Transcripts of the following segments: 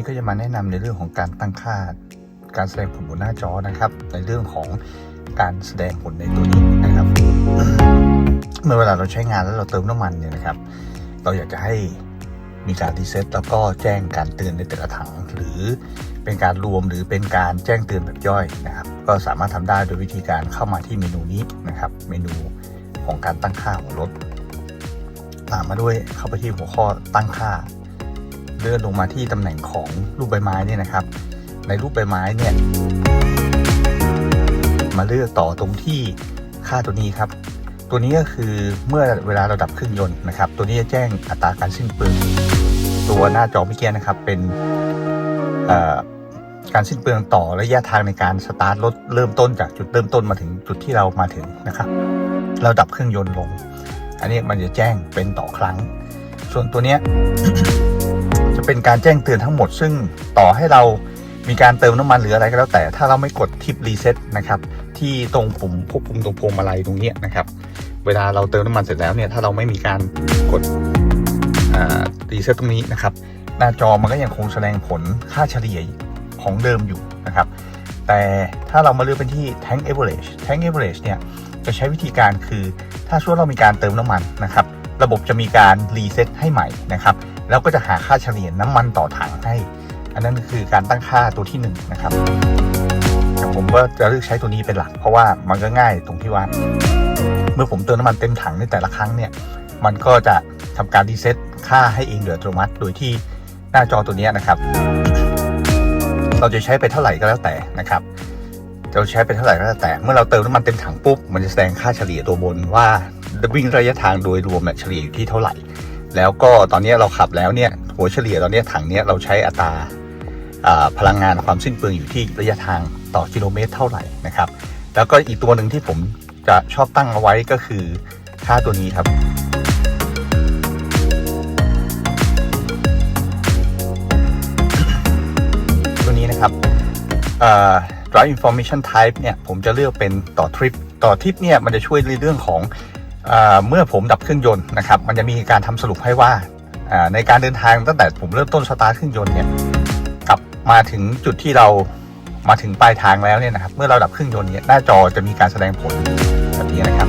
นี้ก็จะมาแนะนำในเรื่องของการตั้งค่า การแสดงผลบนหน้าจอนะครับ ในเรื่องของการแสดงผลในตัวนี้นะครับ เมื่อเวลาเราใช้งานแล้วเราเติมน้ำมันเนี่ยนะครับ เราอยากจะให้มีการรีเซ็ตแล้วก็แจ้งการเตือนในแต่ละถัง หรือเป็นการรวมหรือเป็นการแจ้งเตือนแบบย่อยนะครับ ก็สามารถทำได้โดยวิธีการเข้ามาที่เมนูนี้นะครับ เมนูของการตั้งค่าของรถตามมาด้วยเข้าไปที่หัวข้อตั้งค่า เลื่อนลงมาที่ตำแหน่งของรูปใบไม้เนี่ยนะครับ ในรูปใบไม้เนี่ยมาเลือกต่อตรงที่ค่าตัวนี้ครับ ตัวนี้ก็คือเมื่อเวลาเราดับเครื่องยนต์นะครับ ตัวนี้จะแจ้งอัตราการสิ้นเปลืองตัวหน้าจอเมื่อกี้นะครับเป็นการสิ้นเปลืองต่อระยะทางในการสตาร์ทรถเริ่มต้นจากจุดเริ่มต้นมาถึงจุดที่เรามาถึงนะครับ เราดับเครื่องยนต์ลง อันนี้มันจะแจ้งเป็นต่อครั้ง ส่วนตัวเนี้ย จะเป็นการแจ้งเตือนทั้งหมด ซึ่งต่อให้เรามีการเติมน้ำมันหรืออะไรก็แล้วแต่ถ้าเราไม่กดทิปรีเซ็ตนะครับที่ตรงปุ่มควบคุมตรงพวงมาลัยตรงนี้นะครับ เวลาเราเติมน้ำมันเสร็จแล้วเนี่ยถ้าเราไม่มีการกดรีเซ็ตตรงนี้นะครับ หน้าจอมันก็ยังคงแสดงผลค่าเฉลี่ยของเดิมอยู่นะครับ แต่ถ้าเรามาเลือกเป็นที่ tank average tank average เนี่ยจะใช้วิธีการคือถ้าช่วงเรามีการเติมน้ำมันนะครับ ระบบจะมีการรีเซ็ตให้ใหม่นะครับ แล้วก็จะหาค่าเฉลี่ยน้ำมันต่อถังให้ อันนั้นคือการตั้งค่าตัวที่1นงนะครับแต่ผมก็จะเลือกใช้ตัวนี้เป็นหลัก เพราะว่ามันก็ง่ายตรงที่ว่า เมื่อผมเติมน้ำมันเต็มถังในแต่ละครั้งเนี่ย มันก็จะทำการรีเซ็ตค่าให้เองโดยอัตโนมัติ โดยที่หน้าจอตัวนี้นะครับ เราจะใช้ไปเท่าไหร่ก็แล้วแต่นะครับเราใช้ไปเท่าไหร่ก็แล้วแต่ เมื่อเราเติมน้ำมันเต็มถังปุ๊บ มันจะแสดงค่าเฉลี่ยตัวบนว่า วิ่งระยะทางโดยรวมเฉลี่ยอยู่ที่เท่าไหร่ แล้วก็ตอนนี้เราขับแล้วเนี่ยหัวเฉลี่ยตอนนี้ถังเนี้ยเราใช้อัตราพลังงานความสิ้นเปลืองอยู่ที่ระยะทางต่อกิโลเมตรเท่าไหร่นะครับ แล้วก็อีกตัวหนึ่งที่ผมจะชอบตั้งเอาไว้ก็คือค่าตัวนี้ครับตัวนี้นะครับ drive information type เนี่ยผมจะเลือกเป็นต่อทริป ต่อทริปเนี่ยมันจะช่วยในเรื่องของ เมื่อผมดับเครื่องยนต์นะครับ มันจะมีการทำสรุปให้ว่าในการเดินทางตั้งแต่ผมเริ่มต้นสตาร์ทเครื่องยนต์เนี่ยกลับมาถึงจุดที่เรามาถึงปลายทางแล้วเนี่ยนะครับ เมื่อเราดับเครื่องยนต์เนี่ยหน้าจอจะมีการแสดงผลแบบนี้นะครับ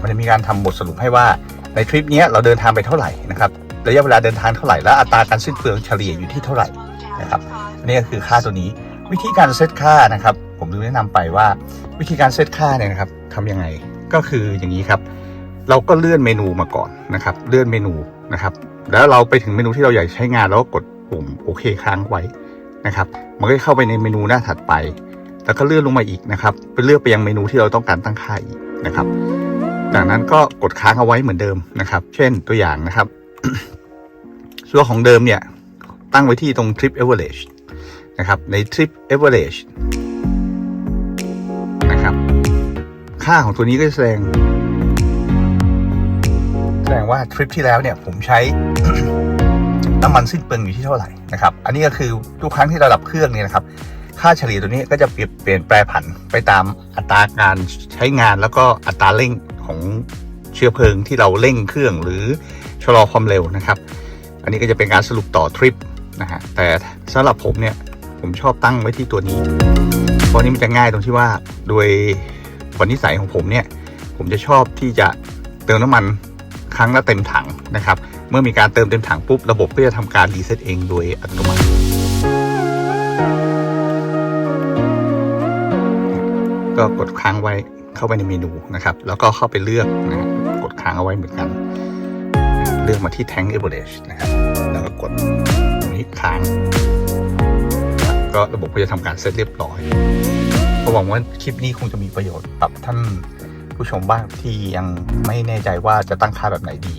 มันจะมีการทำบทสรุปให้ว่าในทริปนี้เราเดินทางไปเท่าไหร่นะครับ ระยะเวลาเดินทางเท่าไหร่และอัตราการสิ้นเปลืองเฉลี่ยอยู่ที่เท่าไหร่นะครับนนี่ก็คือค่าตัวนี้วิธีการเซตค่านะครับ ผมดูแนะนำไปว่า วิธีการเซตค่าเนี่ยนะครับทำยังไงก็คืออย่างนี้ครับ เราก็เลื่อนเมนูมาก่อนนะครับ เลื่อนเมนูนะครับ แล้วเราไปถึงเมนูที่เราอยากใช้งานแล้วก็กดปุ่มโอเคค้างไว้นะครับ มันก็เข้าไปในเมนูหน้าถัดไป แล้วก็เลื่อนลงมาอีกนะครับไปเลือกไปยังเมนูที่เราต้องการตั้งค่าอีกนะครับ จากนั้นก็กดค้างเอาไว้เหมือนเดิมนะครับ เช่นตัวอย่างนะครับ ส่วของเดิมเนี่ย ตั้งไว้ที่ตรง trip average นะครับ ใน trip average นะครับ ค่าของตัวนี้ก็จะแสดง แสดงว่าทริปที่แล้วเนี่ย ผมใช้น้ำมันสิ้นเปลืองอยู่ที่เท่าไหร่นะครับ อันนี้ก็คือทุกครั้งที่เราดับเครื่องเนี่ยนะครับ ค่าเฉลี่ยตัวนี้ก็จะเปลี่ยนเปลี่ยนแปรผันไปตามอัตราการใช้งานแล้วก็อัตราเร่งของ ชื้อเพลิงที่เราเร่งเครื่องหรือชะลอความเร็วนะครับ อันนี้ก็จะเป็นการสรุปต่อทริปนะฮะแต่สำหรับผมเนี่ยผมชอบตั้งไว้ที่ตัวนี้ เพราะนี้มันจะง่ายตรงที่ว่าโดยผลนิสัยของผมเนี่ยผมจะชอบที่จะเติมน้ำมันครั้งละเต็มถังนะครับ เมื่อมีการเติมเต็มถังปุ๊บระบบก็จะทำการรีเซ็ตเองโดยอัตโนมัติก็กดค้างไว้เข้าไปในเมนูนะครับ แล้วก็เข้าไปเลือกนะฮะ ค้างเอาไว้เหมือนกัน เลือกมาที่ tank average นะครับ แล้วก็กดตรงนี้ค้าง ก็ระบบก็จะทำการเซตเรียบร้อยก็หวังว่าคลิปนี้คงจะมีประโยชน์กับท่านผู้ชมบ้างที่ยังไม่แน่ใจว่าจะตั้งค่าแบบไหนดี